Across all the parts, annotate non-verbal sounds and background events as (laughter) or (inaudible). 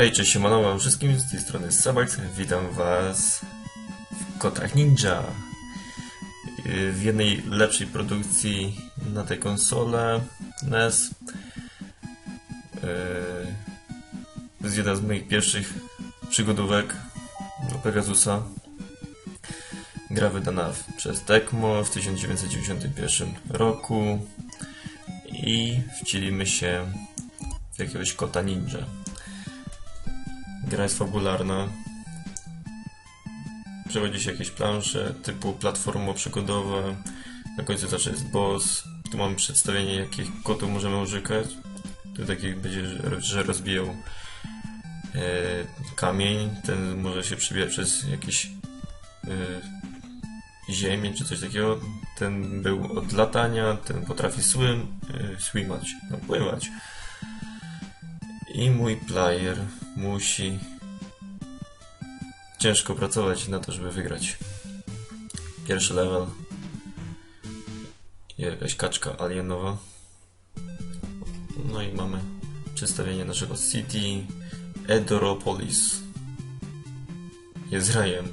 Hej, cześć, siemanowa wszystkim, z tej strony Sabax, witam was w Kotach Ninja. Yy, W jednej lepszej produkcji na tę konsolę NES. To jest jedna z moich pierwszych przygodówek do Pegasusa. Gra wydana przez Tecmo w 1991 roku i wcielimy się w jakiegoś kota ninja. Gra jest fabularna. Przechodzi się jakieś plansze typu platformo-przygodowe. Na końcu zawsze jest boss. Tu mamy przedstawienie, jakich kotów możemy używać. Tu taki będzie, że- że rozbijał e, kamień. Ten może się przebijać przez jakieś e, ziemię czy coś takiego. Ten był od latania, ten potrafi swim, e, swimać, no, pływać. I mój player musi ciężko pracować na to, żeby wygrać. Pierwszy level. Jakaś kaczka alienowa. No i mamy przedstawienie naszego City Edoropolis. Jest rajem.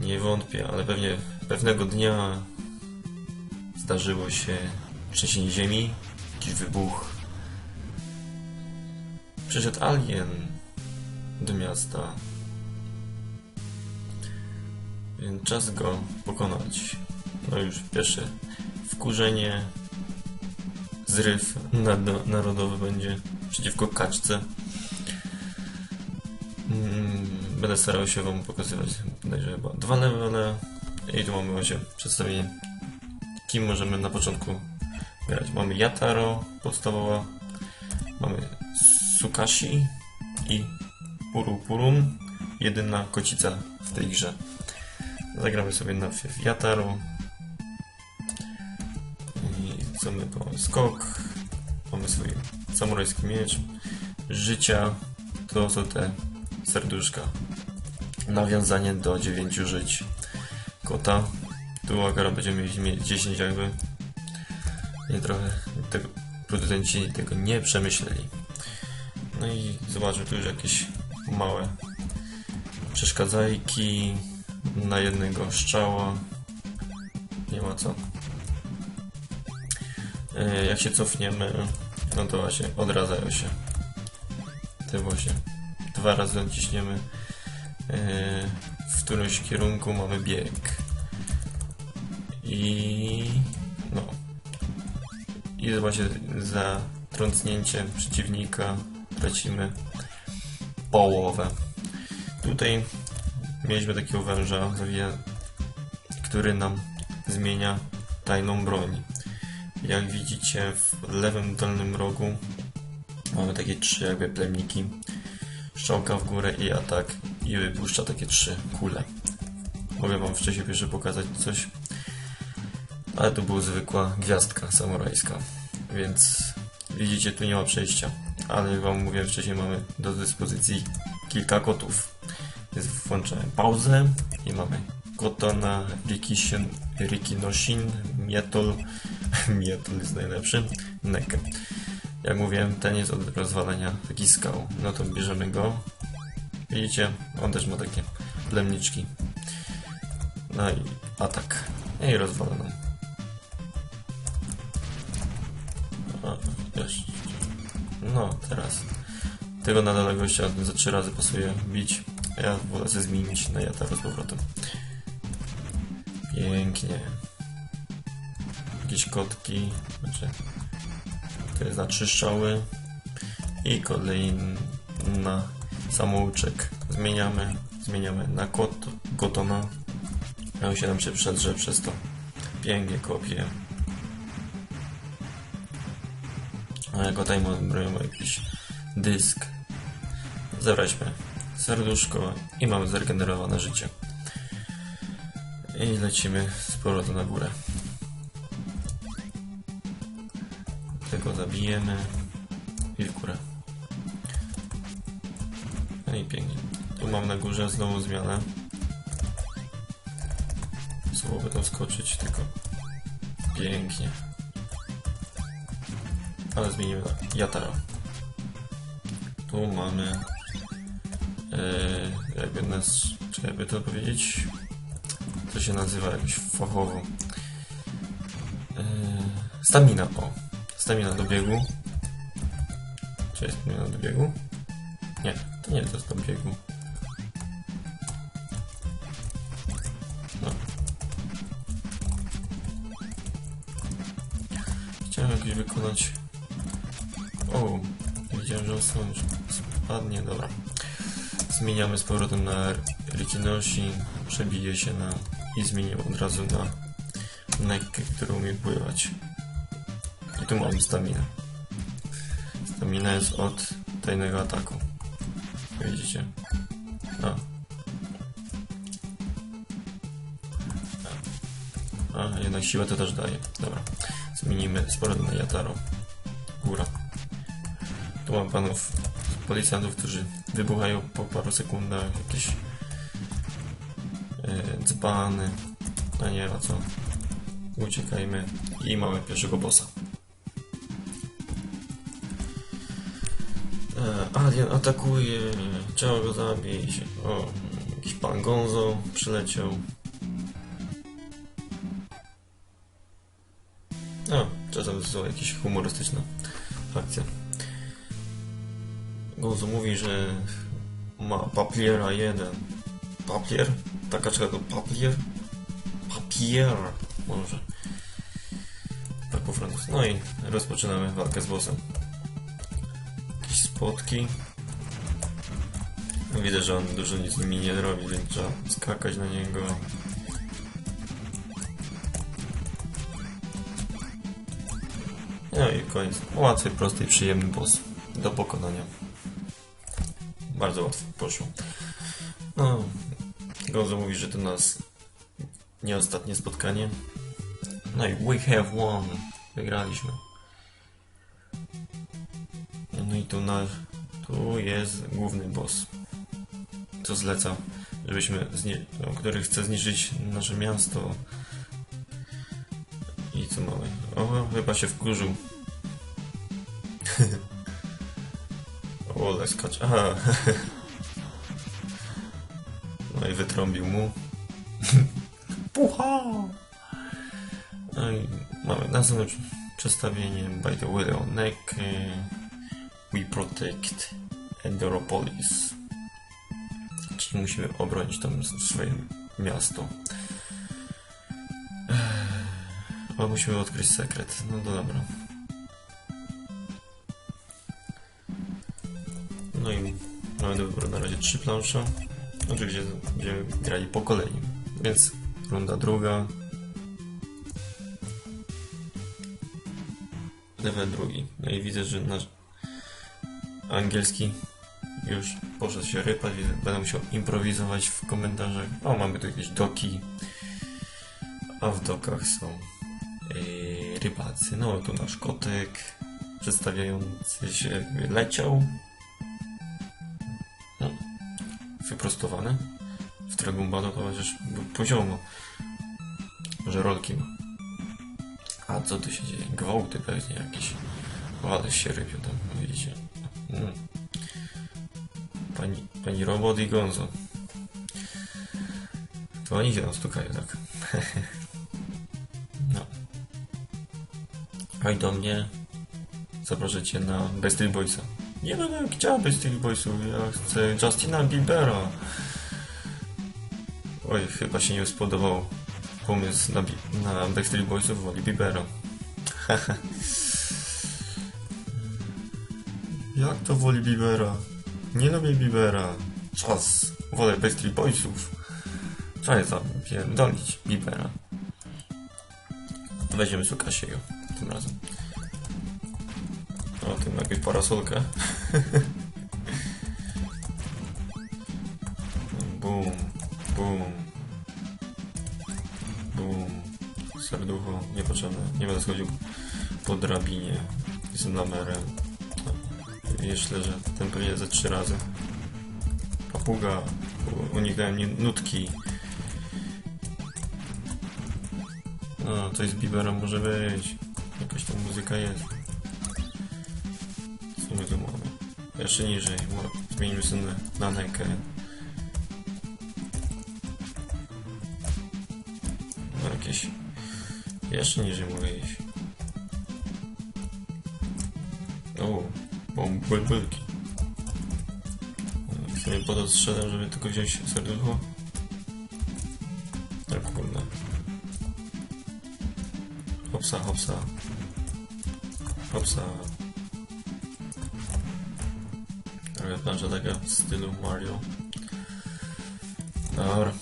Nie wątpię, ale pewnie pewnego dnia zdarzyło się trzęsienie ziemi, jakiś wybuch Przyszedł alien do miasta. Więc czas go pokonać. No już pierwsze wkurzenie. Zryw nad- narodowy będzie przeciwko kaczce. Mm, Będę starał się Wam pokazywać bodajże chyba dwa levele. I tu mamy właśnie przedstawienie, kim możemy na początku grać. Mamy Yataro, podstawowa. Mamy Sukashi i Puru Purum, jedyna kocica w tej grze. Zagramy sobie najpierw Yataru. I co my mamy? Skok. Mamy swój samurajski miecz. Życia to są te serduszka. Nawiązanie do dziewięciu żyć kota. Tu Agara będziemy mieć 10 jakby. I trochę tego, producenci tego nie przemyśleli. No i zobaczmy tu już jakieś małe przeszkadzajki na jednego strzała. Nie ma co. E, Jak się cofniemy, no to właśnie odradzają się. Te właśnie dwa razy naciśniemy e, w którymś kierunku mamy bieg. I no. I właśnie za trącnięcie przeciwnika tracimy połowę. Tutaj mieliśmy takiego węża, który nam zmienia tajną broń. Jak widzicie w lewym dolnym rogu mamy takie trzy jakby plemniki. Szczałka w górę i atak i wypuszcza takie trzy kule. Mogę wam wcześniej jeszcze pokazać coś. Ale to była zwykła gwiazdka samurajska. Więc widzicie, tu nie ma przejścia. Ale wam mówiłem wcześniej, mamy do dyspozycji kilka kotów. Więc włączamy pauzę i mamy kota na Rikinoshin, Mietol, (laughs) Mietol jest najlepszy, Nekę. Jak mówiłem, ten jest od rozwalenia taki skał. No to bierzemy go. Widzicie, on też ma takie plemniczki. No i atak. I rozwaloną. O, jeszcze. No, teraz. Tego na dole gościa za trzy razy pasuje bić. Ja wolę sobie zmienić na Jataro z powrotem. Pięknie. Jakieś kotki. Znaczy, to jest na trzy strzały. I kolejna samouczek. Zmieniamy. Zmieniamy na kot, kotona. A on się nam się przedrze przez to. Pięknie kopie. Jako tutaj mamy jakiś dysk. Zabraćmy serduszko i mamy zregenerowane życie. I lecimy z powrotem na górę. Tego zabijemy i w górę. No i pięknie. Tu mam na górze znowu zmianę. Słowo tam skoczyć, tylko pięknie. Ale zmienimy na Yatara. Tu mamy... E, jakby nas... Czy jakby to powiedzieć? To się nazywa jakoś fachowo. E, stamina, o. Stamina do biegu. Czy jest stamina do biegu? Nie, to nie jest do biegu. No. Chciałem jakoś wykonać... O, widziałem, że spadnie, dobra. Zmieniamy z powrotem na Rikinoshi, przebije się na... i zmienię od razu na Nekkę, która umie pływać. I tu mamy staminę. Stamina jest od tajnego ataku. Widzicie? A. A, jednak siłę to też daje. Dobra. Zmienimy z powrotem na Yataro. Góra. Mam panów policjantów, którzy wybuchają po paru sekundach. Jakieś yy, dzbany. A nie ma co. Uciekajmy. I mamy pierwszego bossa. E, Alien atakuje, trzeba go zabić. O, jakiś pan Gonzo przyleciał. A, czasem to są jakieś humorystyczne akcje. Gonzo mówi, że ma papiera jeden. Papier? Taka czeka to papier? Papier, może. Tak po francusku. No i rozpoczynamy walkę z bossem jakieś spotki. No Widzę, że on dużo nic nimi nie robi, więc trzeba skakać na niego. No i koniec. Łatwy, prosty i przyjemny boss do pokonania. Bardzo łatwo poszło. No, Gonzo mówi, że to nas nie ostatnie spotkanie. No i we have won. Wygraliśmy. No i tu na... Tu jest główny boss. Co zleca, żebyśmy... No, który chce zniszczyć nasze miasto. I co mamy? O, chyba się wkurzył. (laughs) Ole, skacz. Aha. (laughs) No i wytrąbił mu. (laughs) Pucha! No i mamy następne przedstawienie by the Willow Neck. We protect Enderopolis. Czyli musimy obronić tam swoje miasto. O, musimy odkryć sekret. No dobra. No i mamy do wyboru na razie trzy plansze. Oczywiście będziemy grali po kolei. Więc runda druga. Level drugi. No i widzę, że nasz angielski już poszedł się rypać, będę musiał improwizować w komentarzach. O, mamy tu jakieś doki, a w dokach są yy, rybacy. No, tu nasz kotek przedstawiający się leciał. Wyprostowany. W Dragumbalo to chociaż był poziomo. Może rolki ma. A co tu się dzieje? Gwałty pewnie jakieś. O, ale się rypią tam, widzicie. Mm. Pani, pani Robot i Gonzo. To oni się tam stukają, tak? (laughs) no. I do mnie zaproszę cię na Backstreet Boysa. Nie będę chciał Backstreet Boysów, ja chcę Justina Biebera. Oj, chyba się nie spodobał pomysł na, na Backstreet Boysów, woli Biebera. (laughs) Jak to woli Bibera? Nie lubię Bibera. Czas. Wolę Backstreet Boysów. Trzeba je zapierdolić Bibera. Weźmiemy Sukasiego tym razem. O, tym jakąś parasolkę. (laughs) Bum, bum. Bum. Serducho, niepotrzebne. Nie będę schodził po drabinie z lamerem. Myślę, że ten pewnie ze trzy razy. Papuga, unikałem nutki. No, coś z Bieberem może być. Jakaś tam muzyka jest. Jeszcze niżej. Mo- Zmienimy sobie na, nekę. No jakieś... Jeszcze niżej mogę iść. O, mam bulbulki. W sumie po to strzelam, żeby tylko wziąć serducho. Tak kurde. Hopsa, hopsa. Hopsa. Trochę plansza taka w stylu Mario. Dobra.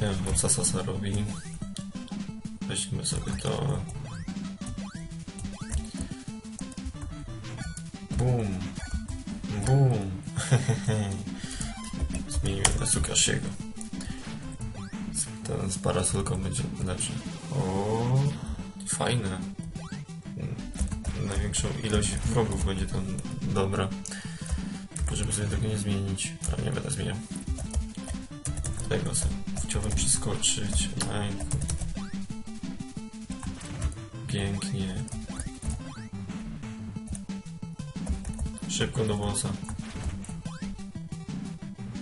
Wiem, hopsa sasa robi. Weźmy sobie to. Bum. Bum. (laughs) Zmienimy na Sukashiego. Ten z parasolką będzie lepszy. O, fajne. Największą ilość wrogów będzie tam dobra. Żeby sobie tego nie zmienić. A nie będę zmieniał. Tego sobie chciałbym przeskoczyć. Pięknie. Szybko do bossa.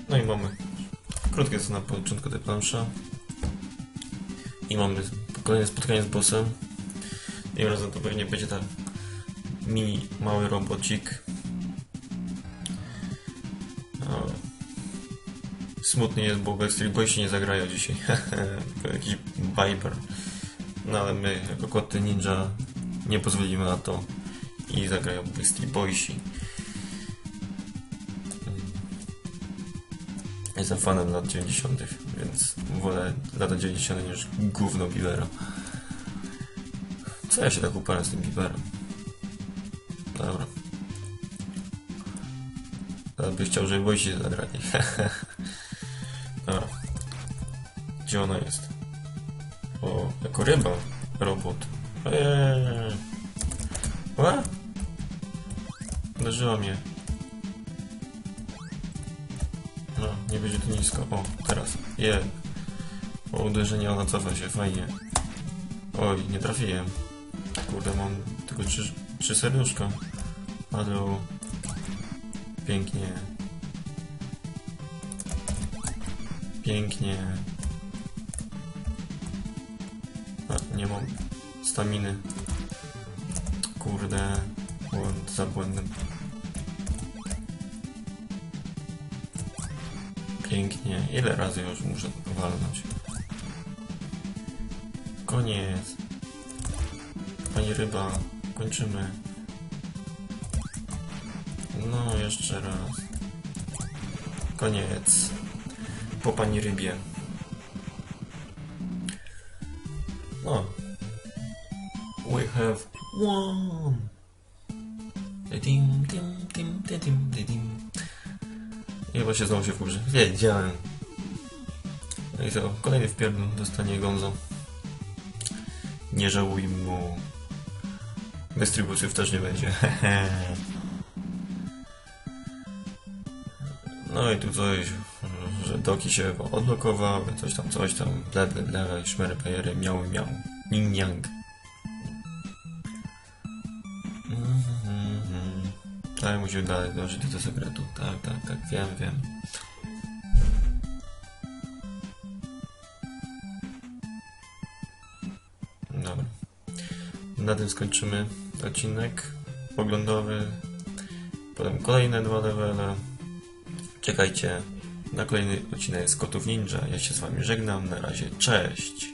No i mamy. Krótkie jest na początku tej plansza. I mamy kolejne spotkanie z bossem. Tym razem to pewnie będzie tak mini, mały robocik. Smutny jest, bo Backstreet Boys nie zagrają dzisiaj. (laughs) jakiś Viper. No ale my, jako koty ninja, nie pozwolimy na to i zagrają Backstreet Boysi. Jestem fanem lat 90., więc wolę lata 90. niż gówno Bibera. Co ja się tak uparłem z tym Biberem? Dobra. Teraz by chciał, żeby Wojsi zagrali. (laughs) Dobra. Gdzie ona jest? O, jako ryba. Robot. Eee. A? Uderzyła mnie. No, nie będzie tu nisko. O, teraz. Je. Po uderzeniu ona cofa się, fajnie. Oj, nie trafiłem. Kurde, mam tylko trzy, trzy serduszka. Ale pięknie. Pięknie. A, nie mam staminy. Kurde, błąd za błędem. Pięknie. Ile razy już muszę walnąć? Koniec. Pani ryba, kończymy. No, jeszcze raz. Koniec. Po pani rybie. No. We have. Dim, dim, dim, dim, dim, dim, dim. I chyba się znowu się wkurzy. Wiedziałem. No i co? Kolejny wpierdol dostanie Gonzo. Nie żałuj mu. Dystrybucjów też nie będzie. (laughs) no i tu coś, że doki się odblokowały, coś tam, coś tam, ble, ble, ble, szmery, pejery, miały, miał. Ning, yang. Mhm. Tak, musimy dalej dążyć do sekretu. Tak, tak, tak, wiem, wiem. Dobra. Na tym skończymy odcinek oglądowy. Potem kolejne dwa levele. Czekajcie na kolejny odcinek z Kotów Ninja. Ja się z wami żegnam. Na razie, cześć!